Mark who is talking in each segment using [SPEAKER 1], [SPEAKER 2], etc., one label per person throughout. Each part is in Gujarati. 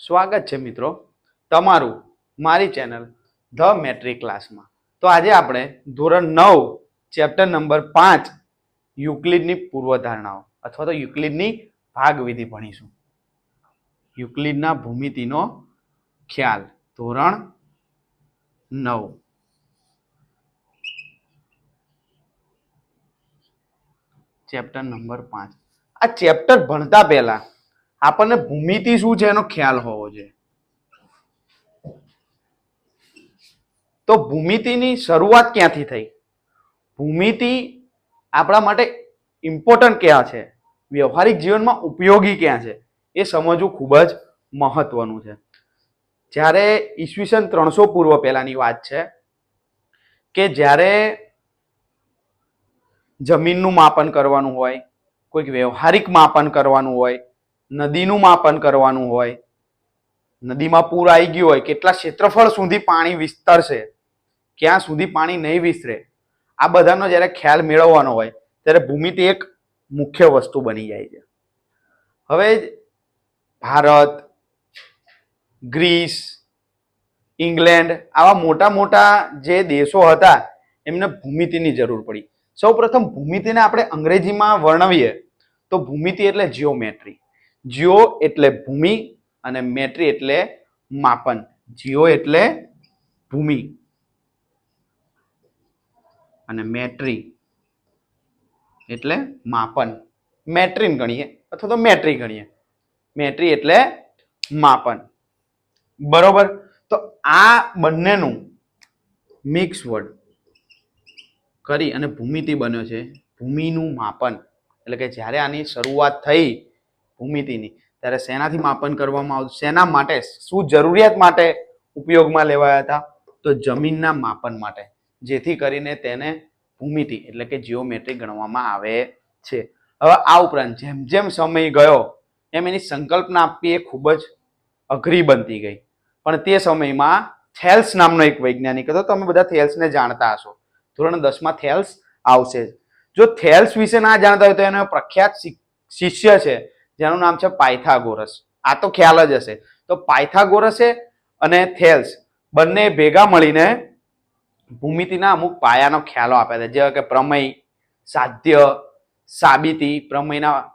[SPEAKER 1] સ્વાગત છે મિત્રો તમારું મારી ચેનલ ધ મેટ્રિક ક્લાસમાં. તો આજે આપણે ધોરણ નવ, ચેપ્ટર નંબર પાંચ, યુક્લિડની પૂર્વધારણાઓ અથવા તો યુક્લિડની ભાગવિધિ ભણીશું. યુક્લિડના ભૂમિતિનો ખ્યાલ ધોરણ નવ. ચેપ્ટર નંબર પાંચ. આ ચેપ્ટર ભણતા પહેલા આપણને ભૂમિતિ શું છે એનો ખ્યાલ હોવો જોઈએ. તો ભૂમિતિની શરૂઆત ક્યાંથી થઈ? ભૂમિતિ આપણા માટે ઇમ્પોર્ટન્ટ ક્યાં છે? વ્યવહારિક જીવનમાં ઉપયોગી ક્યાં છે? એ સમજવું ખૂબ જ મહત્વનું છે. જ્યારે ઈસવીસન ત્રણસો પૂર્વ પહેલાંની વાત છે કે જ્યારે જમીનનું માપન કરવાનું હોય, કોઈક વ્યવહારિક માપન કરવાનું હોય, નદીનું માપન કરવાનું હોય, નદીમાં પૂર આવી ગયું હોય, કેટલા ક્ષેત્રફળ સુધી પાણી વિસ્તરશે, ક્યાં સુધી પાણી નહીં વિસ્તરે, આ બધાનો જ્યારે ખ્યાલ મેળવવાનો હોય, ત્યારે ભૂમિતિ એક મુખ્ય વસ્તુ બની જાય છે. હવે ભારત, ગ્રીસ, ઇંગ્લેન્ડ આવા મોટા મોટા જે દેશો હતા, એમને ભૂમિતિની જરૂર પડી. સૌપ્રથમ ભૂમિતિને આપણે અંગ્રેજીમાં વર્ણવીએ તો ભૂમિતિ એટલે જીઓમેટ્રી. જીઓ એટલે ભૂમિ અને મેટ્રી એટલે માપન. જીઓ એટલે ભૂમિ. અને મેટ્રી એટલે માપન. મેટ્રીન ગણીએ અથવા તો મેટ્રી ગણીએ. મેટ્રી એટલે માપન. બરોબર? તો આ બંનેનું મિક્સ વર્ડ કરી અને ભૂમિતિ બન્યો છે. ભૂમિનું માપન, એટલે કે જ્યારે આની શરૂઆત થઈ ભૂમિતિની, ત્યારે શેનાથી માપન કરવામાં આવતું. શેના માટે શું જરૂરિયાત માટે ઉપયોગમાં લેવાયા હતા? તો જમીનના માપન માટે, જેથી કરીને તેને ભૂમિતિ, એટલે કે જીઓમેટ્રી ગણવામાં આવે છે. હવે આ ઉપરાંત જેમ જેમ સમય ગયો, એમ એની સંકલ્પના આપવી એ ખૂબ જ અઘરી બનતી ગઈ. પણ તે સમયમાં થેલ્સ નામનો એક વૈજ્ઞાનિક હતો. તમે બધા થેલ્સને જાણતા હશો. ધોરણ દસમાં થેલ્સ આવશે. જો થેલ્સ વિશે ના જાણતા હોય તો એનો પ્રખ્યાત શિષ્ય છે, જેનું નામ છે પાયથાગોરસ. આ તો ખ્યાલ જ હશે. તો પાયથાગોરસે અને થેલ્સ. બંને ભેગા મળીને ભૂમિતિના અમુક પાયાનો ખ્યાલો આપ્યા હતા જેવા કે પ્રમેય, સાધ્ય, સાબિતી, પ્રમેયના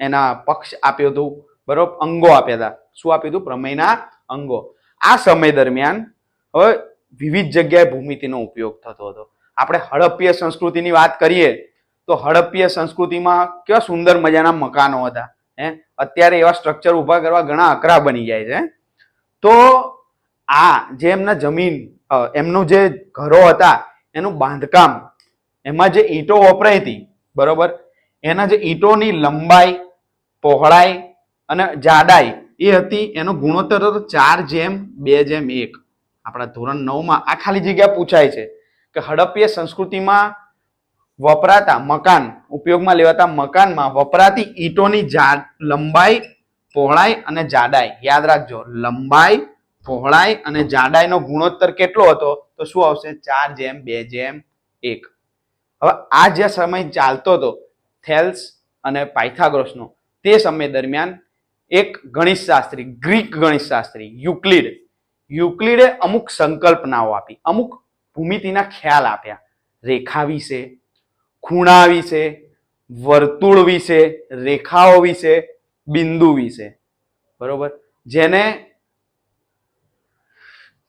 [SPEAKER 1] એના પક્ષ આપ્યું હતું. બરોબર અંગો આપ્યા હતા. શું આપ્યું હતું? પ્રમેયના અંગો. આ સમય દરમિયાન હવે વિવિધ જગ્યાએ ભૂમિતિનો ઉપયોગ થતો હતો. આપણે હડપ્પીય સંસ્કૃતિની વાત કરીએ, તો હડપ્પીય સંસ્કૃતિમાં કેવા સુંદર મજાના મકાનો હતા, હે? અત્યારે એવા સ્ટ્રક્ચર ઊભા કરવા ઘણા અકરા બની જાય છે તો આ જે એમના જમીન એમનું જે ઘરો હતા, એનું બાંધકામ, એમાં જે ઈંટો વપરાઈ હતી, બરોબર? એના જે ઈંટોની લંબાઈ, પહોળાઈ અને જાડાઈ, એ હતી એનો ગુણોત્તર હતો ચાર જેમ બે જેમ એક. આપણા ધોરણ નવમાં આ ખાલી જગ્યા પૂછાય છે. કે હડપ્પીય સંસ્કૃતિમાં વપરાતા મકાન, ઉપયોગમાં લેવાતા મકાનમાં વપરાતી ઈંટોની લંબાઈ, પહોળાઈ અને જાડાઈ. યાદ રાખજો, લંબાઈ, પહોળાઈ અને જાડાઈનો ગુણોત્તર કેટલો હતો? તો શું આવશે? ચાર જેમ, બે જેમ, એક. હવે આ જે સમય ચાલતો હતો, થેલ્સ અને પાયથાગોરસનો, તે સમય દરમિયાન એક ગણિત શાસ્ત્રી ગ્રીક ગણિત શાસ્ત્રી યુક્લિડ, યુક્લિડે અમુક સંકલ્પનાઓ આપી. અમુક ભૂમિતિના ખ્યાલ આપ્યા. રેખા વિશે, ખૂણા વિશે, વર્તુળ વિશે, રેખાઓ વિશે, બિંદુ વિશે. બરોબર? જેને,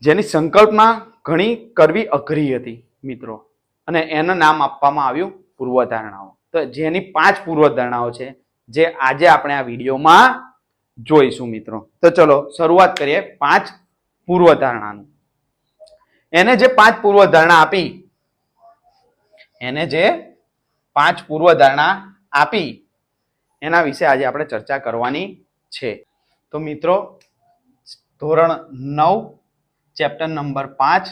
[SPEAKER 1] જેની સંકલ્પના ઘણી કરવી અઘરી હતી, મિત્રો. અને એનું નામ આપવામાં આવ્યું પૂર્વધારણાઓ. તો જેની પાંચ પૂર્વધારણાઓ છે, જે આજે આપણે આ વિડીયોમાં જોઈશું, મિત્રો. તો ચલો, શરૂઆત કરીએ પાંચ પૂર્વધારણાનું. એને જે પાંચ પૂર્વધારણા આપી, એને જે પાંચ પૂર્વધારણા આપી, એના વિશે આજે આપણે ચર્ચા કરવાની છે. તો મિત્રો, ધોરણ નવ, ચેપ્ટર નંબર પાંચ,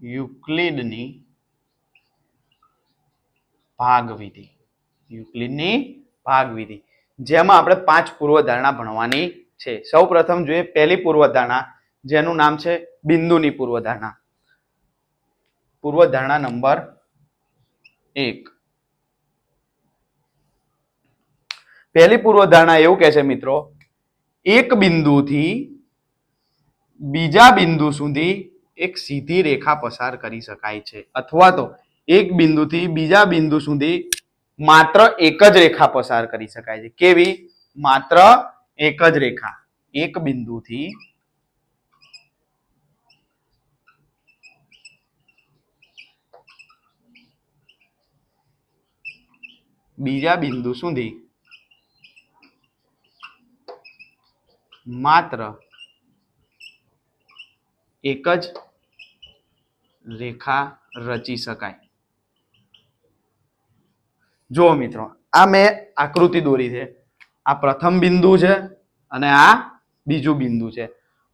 [SPEAKER 1] યુક્લિડની ભાગવિધિ. યુક્લિડની ભાગવિધિ. જેમાં આપણે પાંચ પૂર્વધારણા ભણવાની છે. સૌ પ્રથમ જોઈએ પહેલી પૂર્વધારણા જેનું નામ છે બિંદુની પૂર્વધારણા. પૂર્વધારણા નંબર એક. પહેલી પૂર્વધારણા એવું કહે છે, મિત્રો, એક બિંદુથી બીજા બિંદુ સુધી એક સીધી રેખા પસાર કરી શકાય છે. અથવા તો એક બિંદુથી બીજા બિંદુ સુધી માત્ર એક જ રેખા પસાર કરી શકાય છે. કેવી? માત્ર એક જ રેખા. એક બિંદુથી બીજા બિંદુ સુધી. માત્ર એક જ રેખા રચી શકાય. જુઓ મિત્રો, આ મેં આકૃતિ દોરી છે. આ પ્રથમ બિંદુ છે અને આ બીજું બિંદુ છે.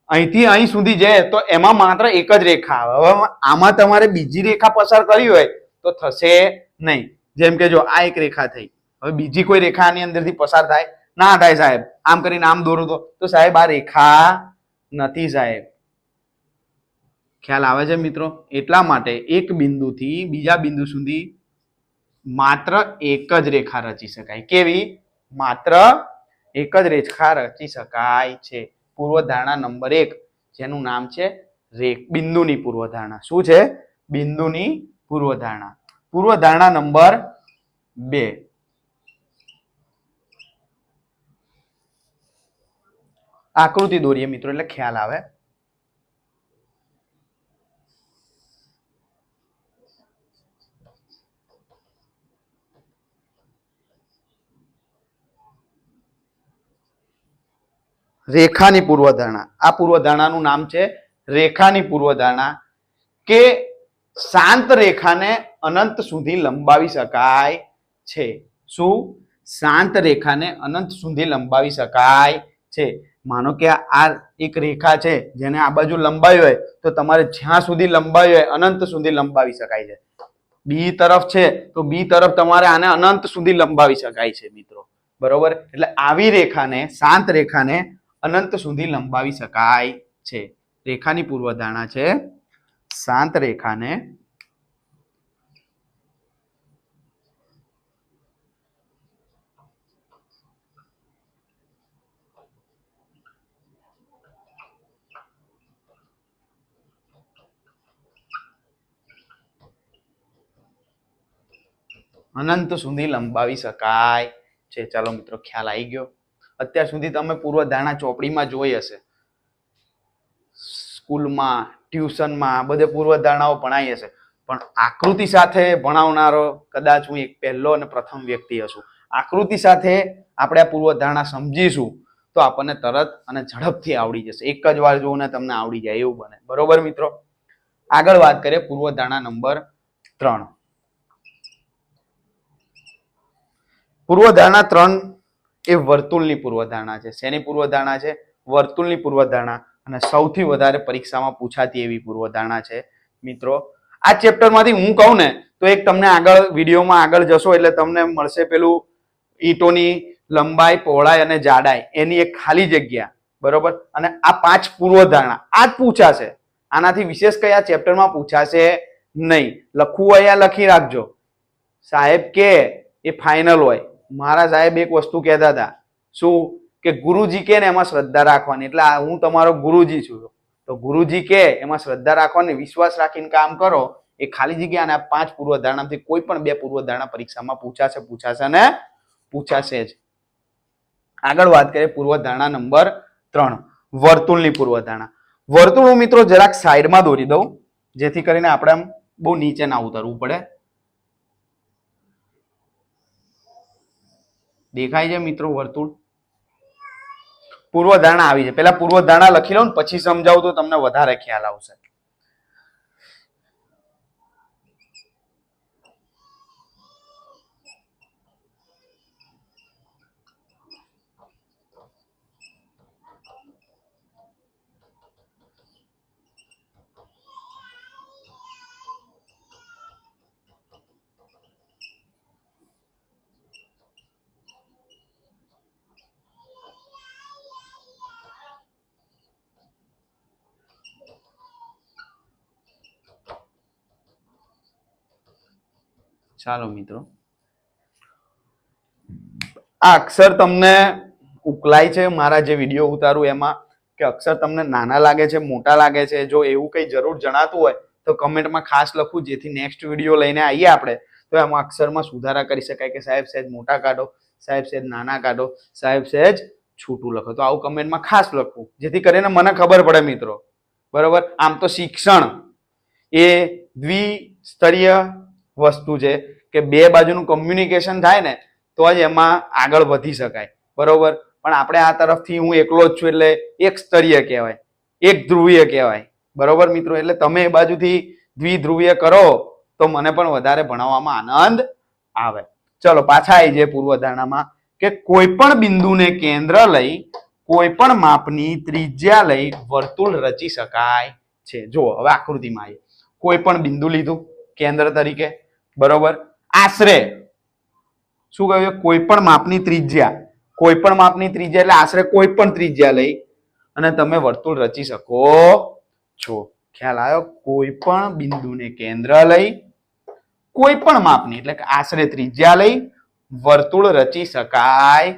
[SPEAKER 1] અહીંથી અહીં સુધી જાય તો એમાં માત્ર એક જ રેખા આવે. હવે આમાં તમારે બીજી રેખા પસાર કરવી હોય તો થશે નહીં. જેમ કે જો આ એક રેખા થઈ. હવે બીજી કોઈ રેખા આની અંદરથી પસાર થાય? ના થાય સાહેબ. આમ કરીને આમ દોરો તો. તો સાહેબ આ રેખા નથી સાહેબ. ખ્યાલ આવે છે મિત્રો? એટલા માટે એક બિંદુથી બીજા બિંદુ સુધી માત્ર એક જ રેખા રચી શકાય. કેવી? માત્ર એક જ રેખા રચી શકાય છે. પૂર્વધારણા નંબર એક, જેનું નામ છે રેખ બિંદુની પૂર્વધારણા. શું છે? બિંદુની પૂર્વધારણા. પૂર્વધારણા નંબર બે. આકૃતિ દોરીએ મિત્રો, એટલે ખ્યાલ આવે. રેખાની પૂર્વધારણા. આ પૂર્વધારણાનું નામ છે રેખાની પૂર્વધારણા કે શાંત રેખાને અનંત સુધી લંબાવી શકાય છે. શું? શાંત રેખાને અનંત સુધી લંબાવી શકાય છે. માનો કે આ એક રેખા છે જેને આ બાજુ લંબાવી હોય તો તમારે જ્યાં સુધી લંબાવી હોય અનંત સુધી લંબાવી શકાય છે. બી તરફ છે તો બી તરફ તમારે આને અનંત સુધી લંબાવી શકાય છે મિત્રો. બરોબર? એટલે આવી રેખાને, શાંત રેખાને અનંત સુધી લંબાવી શકાય છે. રેખાની પૂર્વધારણા છે શાંત રેખાને અનંત સુધી લંબાવી શકાય. છે, ચાલો મિત્રો, ખ્યાલ આવી ગયો. અત્યાર સુધી તમે પૂર્વ ધારણા ચોપડીમાં જોઈ હશે. સ્કૂલમાં, ટ્યુશનમાં, બધે પૂર્વધારણાઓ ભણાઈ હશે પણ આકૃતિ સાથે ભણાવનારો કદાચ હું એક પહેલો અને પ્રથમ વ્યક્તિ હશું. આકૃતિ સાથે આપણે આ પૂર્વધારણા સમજીશું તો આપણને તરત અને ઝડપથી આવડી જશે. એક જ વાર જોઈને તમને આવડી જાય એવું બને. બરોબર મિત્રો? આગળ વાત કરીએ પૂર્વધારણા નંબર ત્રણ. પૂર્વધારણા ત્રણ એ વર્તુળની પૂર્વધારણા છે. શેની પૂર્વધારણા છે? વર્તુળની પૂર્વધારણા. અને સૌથી વધારે પરીક્ષામાં પૂછાતી એવી પૂર્વધારણા છે. મિત્રો, આ ચેપ્ટરમાંથી હું કહું ને, તો એક તમને આગળ વિડીયોમાં આગળ જશો એટલે તમને મળશે પેલું ઈંટોની લંબાઈ, પહોળાઈ અને જાડાઈ. એની એક ખાલી જગ્યા. બરોબર? અને આ પાંચ પૂર્વધારણા. આ જ પૂછાશે. આનાથી વિશેષ કયા ચેપ્ટરમાં પૂછાશે નહીં. લખવું હોય આ લખી રાખજો. સાહેબ કે, એ ફાઇનલ હોય. મારા સાહેબ એક વસ્તુ કહેતા હતા. શું? કે ગુરુજી કે ને એમાં શ્રદ્ધા રાખવાની. એટલે હું તમારો ગુરુજી છું. તો ગુરુજી કે, એમાં શ્રદ્ધા રાખવાની, વિશ્વાસ રાખીને કામ કરો, એ ખાલી જગ્યા અને આ પાંચ પૂર્વધારણામાંથી કોઈ પણ બે પૂર્વધારણા પરીક્ષામાં પૂછાશે પૂછાશે ને પૂછાશે જ. આગળ વાત કરીએ પૂર્વધારણા નંબર ત્રણ, વર્તુળની પૂર્વધારણા. વર્તુળ હું મિત્રો જરાક સાઈડમાં દોરી દઉં, જેથી કરીને આપણે આમ બહુ નીચે ના ઉતરવું પડે. દેખાય છે મિત્રો વર્તુળ? પૂર્વધારણા આવી છે. પેલા પૂર્વધારણા લખી લો ને પછી સમજાવું તો તમને વધારે ખ્યાલ આવશે. ચાલો મિત્રો. આ અક્ષર તમને ઉકલાય છે. મારા જે વીડિયો ઉતારું એમાં કે અક્ષર તમને નાના લાગે છે, મોટા લાગે છે, જો એવું કંઈ જરૂર જણાતું હોય તો કમેન્ટમાં ખાસ લખું, જેથી નેક્સ્ટ વીડિયો લઈને આવીએ આપણે. તો એમાં અક્ષરમાં સુધારા કરી શકાય કે સાહેબ સહેજ મોટા કાઢો, સાહેબ સહેજ નાના કાઢો, સાહેબ સહેજ છૂટું લખો. તો આવું કમેન્ટમાં ખાસ લખવું, જેથી કરીને મને ખબર પડે મિત્રો. બરોબર? આમ તો શિક્ષણ એ દ્વિસ્તરીય વસ્તુ છે કે બે બાજુનું કમ્યુનિકેશન થાય ને, તો જ એમાં આગળ વધી શકાય. બરોબર? પણ આપણે આ તરફથી હું એકલો જ છું એટલે એક સ્તરીય કહેવાય, એક ધ્રુવીય કહેવાય. બરોબર મિત્રો? એટલે તમે એ બાજુથી દ્વિધ્રુવીય કરો, તો મને પણ વધારે ભણાવવામાં આનંદ આવે. ચલો, પાછા આવી જાય પૂર્વધારણામાં કે કોઈ પણ બિંદુને કેન્દ્ર લઈ કોઈ પણ માપની ત્રિજ્યા લઈ વર્તુળ રચી શકાય છે. જો હવે આકૃતિમાં આવીએ. કોઈ પણ બિંદુ લીધું, કેન્દ્ર તરીકે. બરોબર? આશરે. શું કહ્યું કોઈ પણ માપની ત્રિજ્યા. કોઈ પણ માપની ત્રિજ્યા એટલે આશરે કોઈ પણ ત્રિજ્યા લઈ અને તમે વર્તુળ રચી શકો છો. ખ્યાલ આવ્યો? કોઈ પણ બિંદુને કેન્દ્ર લઈ, કોઈ પણ માપની, એટલે કે આશરે ત્રિજ્યા લઈ વર્તુળ રચી શકાય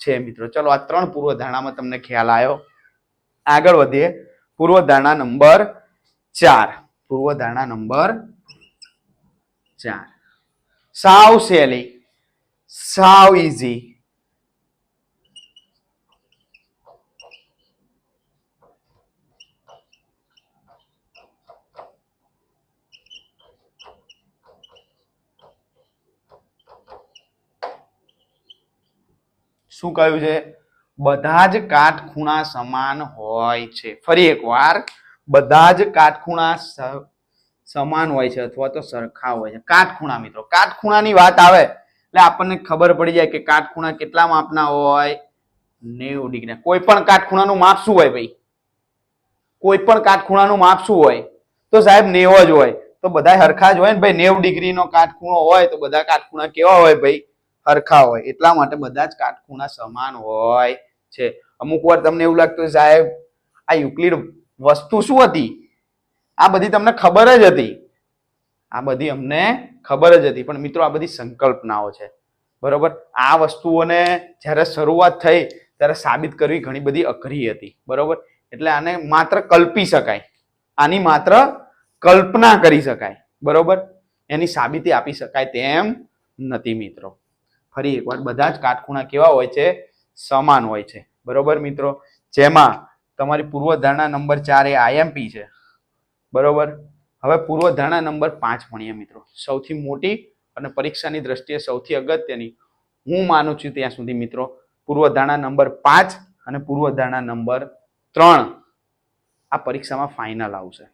[SPEAKER 1] છે મિત્રો. ચલો, આ ત્રણ પૂર્વધારણામાં તમને ખ્યાલ આવ્યો. આગળ વધીએ. પૂર્વધારણા નંબર ચાર. પૂર્વધારણા નંબર ચાર. સાવ સહેલી, સાવ ઇઝી શું કહ્યું છે? બધા જ કાટખૂણા સમાન હોય છે. ફરી એકવાર, બધા જ કાટખૂણા સમાન હોય છે અથવા તો સરખા હોય છે. કાટખૂણા મિત્રો, કાટખૂણાની વાત આવે એટલે આપણને ખબર પડી જાય કે કાટખૂણા કેટલા માપના હોય. નેવું ડિગ્રી. કોઈ પણ કાટખૂણાનું માપ શું હોય ભાઈ? કોઈ પણ કાટખૂણાનું માપ શું હોય? તો સાહેબ નેવો જ હોય. તો બધા હરખા જ હોય ને ભાઈ? નેવ ડિગ્રીનો કાટખૂણો હોય તો બધા કાટખૂણા કેવા હોય ભાઈ? હરખા હોય. એટલા માટે બધા જ કાટખૂણા સમાન હોય છે. અમુક વાર તમને એવું લાગતું સાહેબ, આ યુક્લિડ વસ્તુ શું હતી? આ બધી તમને ખબર જ હતી. આ બધી અમને ખબર જ હતી. પણ મિત્રો, આ બધી સંકલ્પનાઓ છે. બરોબર? આ વસ્તુઓને જ્યારે શરૂઆત થઈ, ત્યારે સાબિત કરવી ઘણી બધી અઘરી હતી. બરોબર? એટલે આને માત્ર કલ્પી શકાય. આની માત્ર કલ્પના કરી શકાય. બરોબર? એની સાબિતી આપી શકાય તેમ નથી મિત્રો. ફરી એકવાર બધા જ કાટખૂણા કેવા હોય છે? સમાન હોય છે. બરોબર મિત્રો? જેમાં તમારી પૂર્વધારણા નંબર ચાર એ આઈએમપી છે. બરોબર? હવે પૂર્વધારણા નંબર પાંચ ભણીએ મિત્રો. સૌથી મોટી અને પરીક્ષાની દ્રષ્ટિએ સૌથી અગત્યની. હું માનું છું ત્યાં સુધી મિત્રો, પૂર્વધારણા નંબર પાંચ અને પૂર્વધારણા નંબર ત્રણ આ પરીક્ષામાં ફાઇનલ આવશે.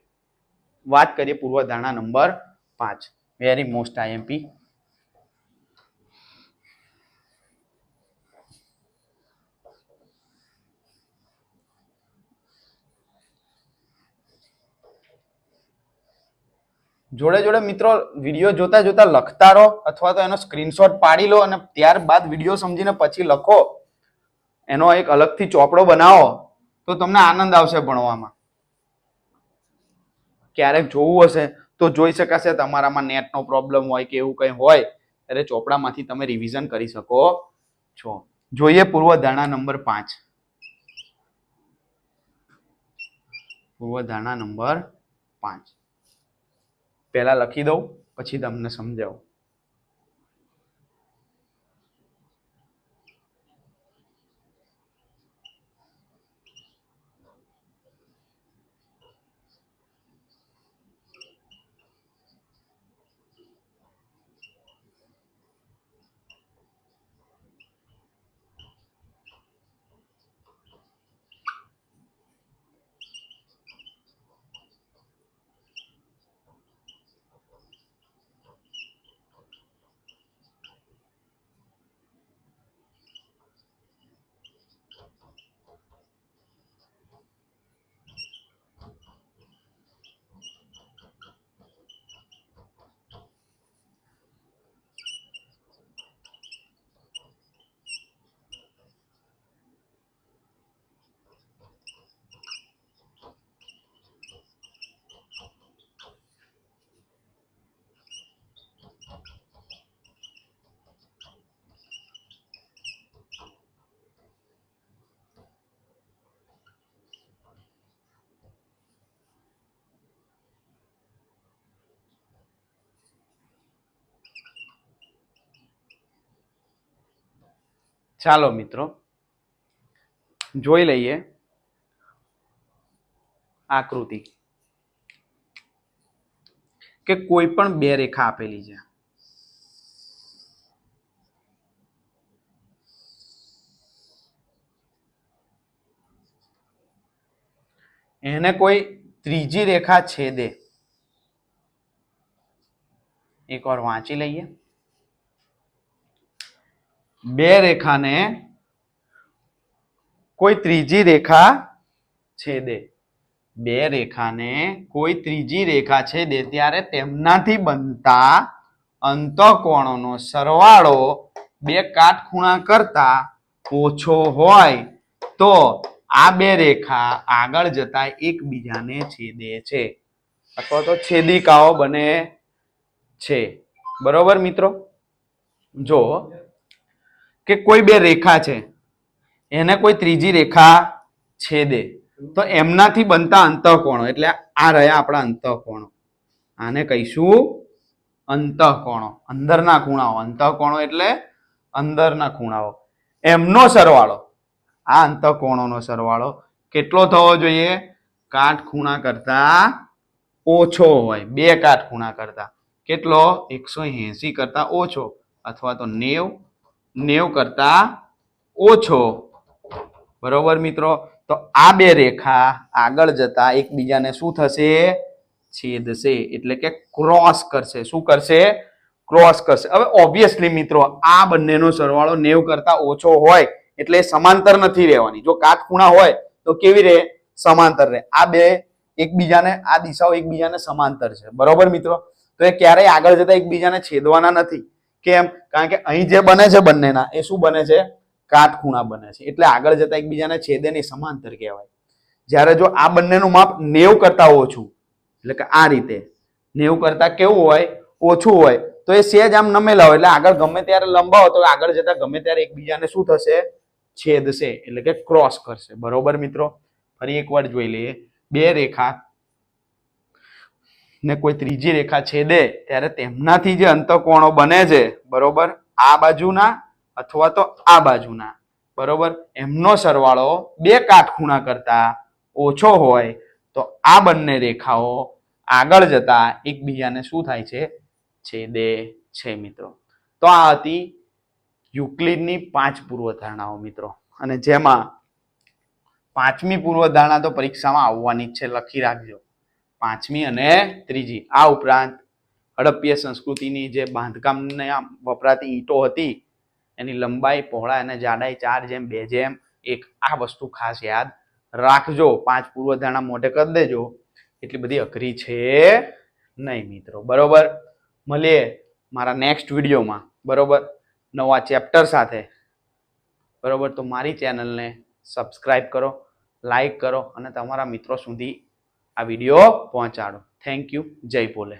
[SPEAKER 1] વાત કરીએ પૂર્વધારણા નંબર પાંચ. વેરી મોસ્ટ આઈએમપી જોડે જોડે મિત્રો વીડિયો જોતા જોતા લખતા રહો અથવા તો એનો સ્ક્રીનશોટ પાડી લો અને ત્યારબાદ વીડિયો સમજીને પછી લખો. એનો એક અલગથી ચોપડો બનાવો તો તમને આનંદ આવશે ભણવામાં. ક્યારેક જોવું હશે તો જોઈ શકાશે તમારામાં નેટનો પ્રોબ્લેમ હોય કે એવું કંઈ હોય, ત્યારે ચોપડામાંથી તમે રિવિઝન કરી શકો છો. જોઈએ પૂર્વધારણા નંબર પાંચ. પૂર્વધારણા નંબર પાંચ. પહેલા લખી દઉં પછી તમને સમજાવું. ચાલો મિત્રો, જોઈ લઈએ આકૃતિ કે કોઈ પણ બે રેખા આપેલી છે. એને કોઈ ત્રીજી રેખા છેદે. એકવાર વાંચી લઈએ. બે રેખાને કોઈ ત્રીજી રેખા છેદે. બે રેખાને કોઈ ત્રીજી રેખા છેદે ત્યારે તેમનાથી બનતા અંતકોણોનો સરવાળો બે કાટખૂણા કરતા ઓછો હોય તો આ બે રેખા આગળ જતા એકબીજાને છેદે છે. અથવા તો છેદિકાઓ બને છે. બરોબર મિત્રો? જો કે કોઈ બે રેખા છે. એને કોઈ ત્રીજી રેખા છેદે. તો એમનાથી બનતા અંતઃકોણો. એટલે આ રહ્યા આપણા અંતઃકોણો. આને કહીશું અંતઃકોણો. અંદરના ખૂણાઓ. અંતઃકોણો એટલે અંદરના ખૂણાઓ. એમનો સરવાળો. આ અંતઃકોણોનો સરવાળો કેટલો થવો જોઈએ? કાટખૂણા કરતા ઓછો હોય. બે કાટખૂણા કરતા. કેટલો? એકસો એસી કરતા ઓછો. અથવા તો નેવ નેવ કરતા ઓછો. બરોબર મિત્રો? તો આ બે રેખા આગળ જતા એકબીજાને શું થશે? છેદશે. એટલે કે ક્રોસ કરશે. શું કરશે? ક્રોસ કરશે. હવે ઓબ્વિયસલી મિત્રો, આ બંનેનો સરવાળો નેવ કરતા ઓછો હોય, એટલે સમાંતર નથી રહેવાની. જો કાટખૂણા હોય, તો કેવી રહે? સમાંતર રહે. આ બે એકબીજાને, આ દિશાઓ એકબીજાને સમાંતર છે. બરોબર મિત્રો? તો એ ક્યારેય આગળ જતા એકબીજાને છેદવાના નથી. કેમ? કારણ કે અહીં જે બને છે બંનેના, એ શું બને છે? કાટખૂણા બને છે. એટલે આગળ જતા એકબીજાને છેદે નહીં સમાંતર કહેવાય. જ્યારે જો આ બંનેનું માપ નેવ કરતા ઓછું, એટલે કે આ રીતે, નેવ કરતા કેવું હોય? ઓછું હોય. તો એ સેજ આમ નમેલા હોય. એટલે આગળ ગમે ત્યારે લંબાવો, તો આગળ જતા ગમે ત્યારે એકબીજાને શું થશે? છેદશે. એટલે કે ક્રોસ કરશે. બરોબર મિત્રો? ફરી એકવાર જોઈ લઈએ. બે રેખા ને કોઈ ત્રીજી રેખા છેદે, ત્યારે તેમનાથી જે અંતકોણો બને છે, બરોબર, આ બાજુના અથવા તો આ બાજુના, બરોબર, એમનો સરવાળો બે કાટખૂણા કરતા ઓછો હોય, તો આ બંને રેખાઓ આગળ જતા એકબીજાને શું થાય છે? છેદે છે, મિત્રો. તો આ હતી યુક્લિડની પાંચ પૂર્વધારણાઓ, મિત્રો. અને જેમાં પાંચમી પૂર્વધારણા તો પરીક્ષામાં આવવાની જ છે, લખી રાખજો. પાંચમી અને ત્રીજી. આ ઉપરાંત હડપ્પીય સંસ્કૃતિની જે બાંધકામને વપરાતી ઈંટો હતી, એની લંબાઈ પહોળા અને જાડાઈ ચાર જેમ, બે જેમ, એક આ વસ્તુ ખાસ યાદ રાખજો. પાંચ પૂર્વધારણા મોઢે કરી દેજો. એટલી બધી અઘરી છે નહીં મિત્રો. બરોબર? મળીએ મારા નેક્સ્ટ વિડીયોમાં. બરોબર? નવા ચેપ્ટર સાથે. બરોબર? તો મારી ચેનલને સબસ્ક્રાઈબ કરો લાઈક કરો અને તમારા મિત્રો સુધી આ વીડિયો પહોંચાડો. થેન્ક યુ જય ભોલે.